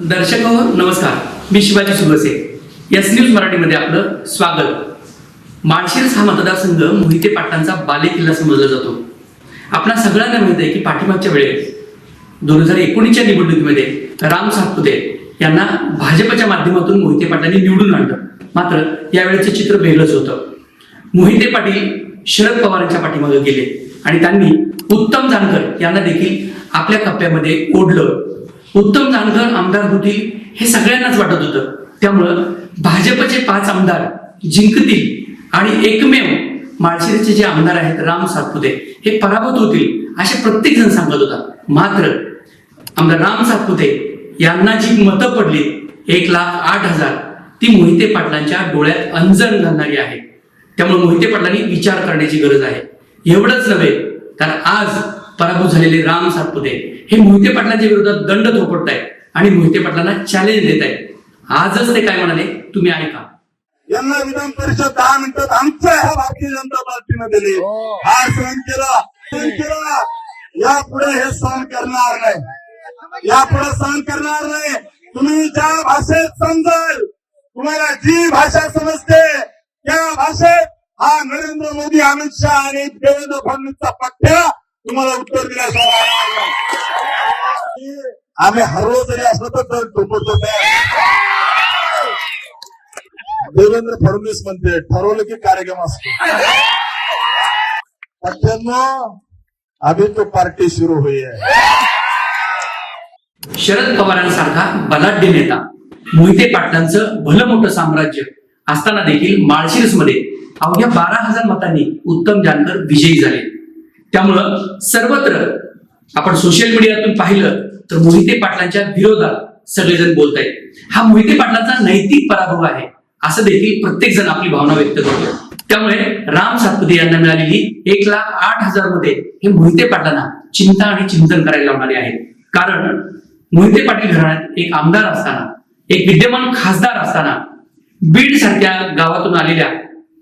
दर्शक हो, नमस्कार. मी शिवाजी सुरसे. एस न्यूज मराठीमध्ये आपलं स्वागत. माळशिरस हा मतदारसंघ मोहिते पाटलांचा बालेकिल्ला समजला जातो. आपल्या सगळ्यांना माहीत आहे की पाठीमागच्या वेळेस दोन हजार एकोणीसच्या निवडणुकीमध्ये राम सातपुते यांना भाजपच्या माध्यमातून मोहिते पाटलांनी निवडून आणलं. मात्र यावेळेचं चित्र वेगळंच होतं. मोहिते पाटील शरद पवारांच्या पाठीमागे गेले आणि त्यांनी उत्तम जानकर यांना देखील आपल्या कप्प्यामध्ये ओढलं. उत्तम जानकर आमदार होतील हे सगळ्यांनाच वाटत होतं. त्यामुळं भाजपचे पाच आमदार जिंकतील आणि एकमेव माळशिरचे जे आमदार आहेत राम सातपुते हे पराभूत होतील असे प्रत्येक जण सांगत होता. मात्र आमदार राम सातपुते यांना जी मतं पडली एक लाख आठ हजार ती मोहिते पाटलांच्या डोळ्यात अंजण घालणारी आहे. त्यामुळे मोहिते पाटलांनी विचार करण्याची गरज आहे. एवढंच नव्हे तर आज पराभूत झालेले राम सातपुते हे मोहिते पाटलांच्या विरोधात दंड थोपटत आहेत आणि मोहिते पाटलांना चॅलेंज देत आहेत आजच ते काय म्हणाले? तुम्ही ऐका. यांना विधान परिषद दहा मिनिटात आमच्या ह्या भारतीय जनता पार्टीनं दिली हा. सहन केला सहन केला. यापुढे हे सहन करणार नाही. यापुढे सहन करणार नाही. तुम्ही ज्या भाषेत समजाल तुम्हाला जी भाषा समजते त्या भाषेत हा नरेंद्र मोदी अमित शहा आणि देवेंद्र फडणवीसचा पठ्य तुम्हाला उत्तर दिल्याशिवाय आम्ही हरलो जरी असलो तर दर ठोकतो देवेंद्र फडणवीस म्हणते ठरवलं की कार्यक्रम असतो. अठ्ठ्याण्णव आम्ही तो पार्टी सुरू हुई शरद पवारांसारखा बलाढ्य नेता मोहिते पाटलांचं भलं मोठं साम्राज्य असताना देखील माळशिरसमध्ये अवघ्या बारा हजार मतांनी उत्तम जानकर विजयी झाले. त्यामुळं सर्वत्र आपण सोशल मीडियातून पाहिलं तर मोहिते पाटलांच्या विरोधात सगळेजण बोलत आहेत हा मोहिते पाटलांचा नैतिक पराभव आहे असं देखील प्रत्येक जण आपली भावना व्यक्त करतो. त्यामुळे राम सातपुते यांना मिळालेली एक लाख आठ हजारमध्ये हे मोहिते पाटलांना चिंता आणि चिंतन करायला लावणारे आहेत. कारण मोहिते पाटील घराण्यात एक आमदार असताना एक विद्यमान खासदार असताना बीड सारख्या गावातून आलेल्या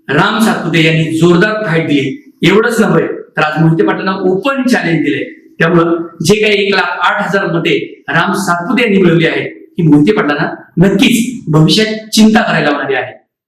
राम सातपुते यांनी जोरदार फाईट दिली. एवढंच नव्हे तर आज मोहिते पाटलांना ओपन चॅलेंज दिले त्यामुळं जे काही एक लाख आठ हजार मते राम सातपुते यांनी मिळवली आहेत ही मोहिते पाटलांना नक्कीच भविष्यात चिंता करायला लावणारी आहे.